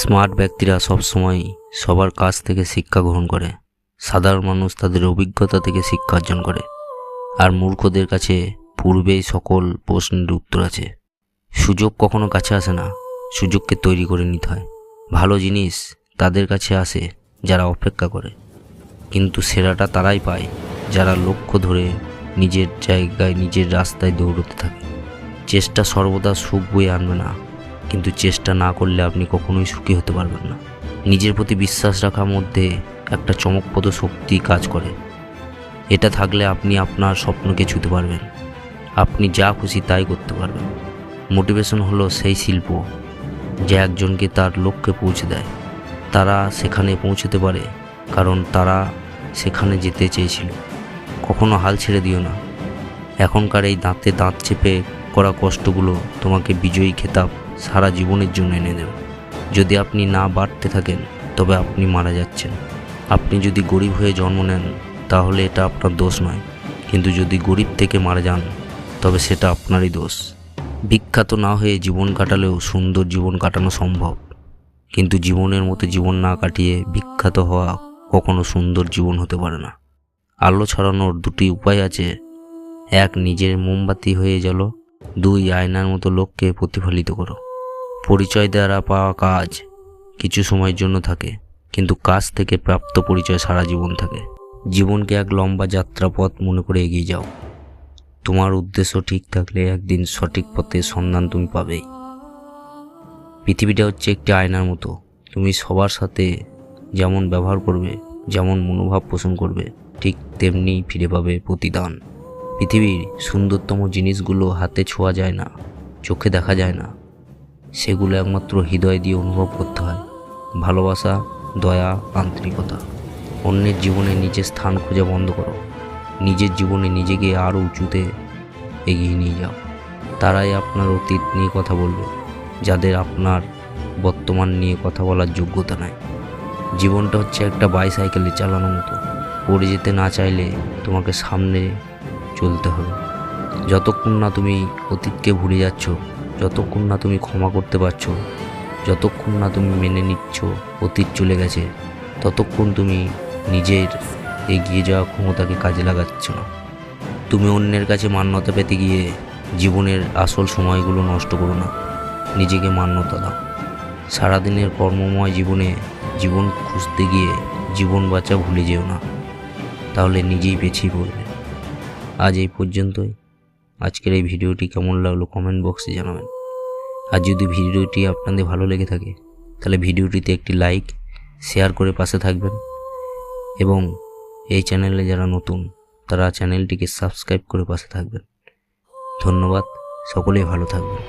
Smart ব্যক্তিরা সবসময় সবার কাছ থেকে শিক্ষা গ্রহণ করে। সাধারণ মানুষ তাদের অভিজ্ঞতা থেকে শিক্ষা অর্জন করে। আর মূর্খদের কাছে পূর্বেই সকল প্রশ্নের উত্তর আছে। সুযোগ কখনো কাছে আসে না। সুযোগকে তৈরি করে নিতে হয়। ভালো জিনিস তাদের কাছে আসে যারা অপেক্ষা করে। কিন্তু সেরাটা তারাই পায় যারা লক্ষ্য ধরে নিজের জায়গায়, নিজের রাস্তায় দৌড়তে থাকে। চেষ্টা সর্বদা সুখ বয়ে আনবে না। কিন্তু চেষ্টা না করলে আপনি কখনোই সুখী হতে পারবেন না। নিজের প্রতি বিশ্বাস রাখার মধ্যে একটা চমকপ্রদ শক্তি কাজ করে। এটা থাকলে আপনি আপনার স্বপ্নকে ছুতে পারবেন। আপনি যা খুশি তাই করতে পারবেন। মোটিভেশন হলো সেই শিল্প যা একজনকে তার লক্ষ্যে পৌঁছে দেয়। তারা সেখানে পৌঁছতে পারে কারণ তারা সেখানে যেতে চেয়েছিল। কখনো হাল ছেড়ে দিও না। এখনকার এই দাঁতে দাঁত চেপে করা কষ্টগুলো তোমাকে বিজয়ী খেতাব সারা জীবনের জন্য এনে দেবে। যদি আপনি না বাড়তে থাকেন, তবে আপনি মারা যাচ্ছেন। আপনি যদি গরিব হয়ে জন্ম নেন, তাহলে এটা আপনার দোষ নয়। কিন্তু যদি গরিব থেকে মারা যান, তবে সেটা আপনারই দোষ। বিখ্যাত না হয়ে জীবন কাটালেও সুন্দর জীবন কাটানো সম্ভব। কিন্তু জীবনের মতো জীবন না কাটিয়ে বিখ্যাত হওয়া কখনো সুন্দর জীবন হতে পারে না। আলো ছড়ানোর দুটি উপায় আছে। এক, নিজের মোমবাতি হয়ে গেল দুই আয়নার মতো লোককে প্রতিফলিত করো। পরিচয় দ্বারা পাওয়া কাজ কিছু সময়ের জন্য থাকে, কিন্তু কাজ থেকে প্রাপ্ত পরিচয় সারা জীবন থাকে। জীবনকে এক লম্বা যাত্রাপথ মনে করে এগিয়ে যাও। তোমার উদ্দেশ্য ঠিক থাকলে একদিন সঠিক পথে সন্ধান তুমি পাবেই পৃথিবীটা হচ্ছে একটি আয়নার মতো। তুমি সবার সাথে যেমন ব্যবহার করবে, যেমন মনোভাব পোষণ করবে, ঠিক তেমনি ফিরে পাবে প্রতিদান। পৃথিবীর সুন্দরতম জিনিসগুলো হাতে ছোঁয়া যায় না, চোখে দেখা যায় না। সেগুলো একমাত্র হৃদয় দিয়ে অনুভব করতে হয়। ভালোবাসা, দয়া, আন্তরিকতা। অন্যের জীবনে নিজের স্থান খোঁজা বন্ধ করো। নিজের জীবনে নিজেকে আরও উঁচুতে এগিয়ে নিয়ে যাও। তারাই আপনার অতীত নিয়ে কথা বলবে, যাদের আপনার বর্তমান নিয়ে কথা বলার যোগ্যতা নাই। জীবনটা হচ্ছে একটা বাইসাইকেলে চালানোর মতো। পড়ে যেতে না চাইলে তোমাকে সামনে চলতে হবে। যতক্ষণ না তুমি অতীতকে ভুলে যাচ্ছ, যতক্ষণ না তুমি ক্ষমা করতে পারছ, যতক্ষণ না তুমি মেনে নিচ্ছ অতীত চলে গেছে, ততক্ষণ তুমি নিজের এগিয়ে যাওয়া ক্ষমতাকে কাজে লাগাচ্ছ না। তুমি অন্যের কাছে মান্যতা পেতে গিয়ে জীবনের আসল সময়গুলো নষ্ট করো না। নিজেকে মান্যতা দাও। সারাদিনের কর্মময় জীবনে জীবন খুঁজতে গিয়ে জীবন বাঁচা ভুলে যেও না। তাহলে নিজেই পেছিয়ে পড়বে। আজ এই পর্যন্তই। আজকের এই ভিডিওটি কেমন লাগল কমেন্ট বক্সে জানাবেন। আর যদি ভিডিওটি আপনাদের ভালো লেগে থাকে, তাহলে ভিডিওটিতে একটি লাইক শেয়ার করে পাশে থাকবেন। এবং এই চ্যানেলে যারা নতুন, তারা চ্যানেলটিকে সাবস্ক্রাইব করে পাশে থাকবেন। ধন্যবাদ, সকলেই ভালো থাকবেন।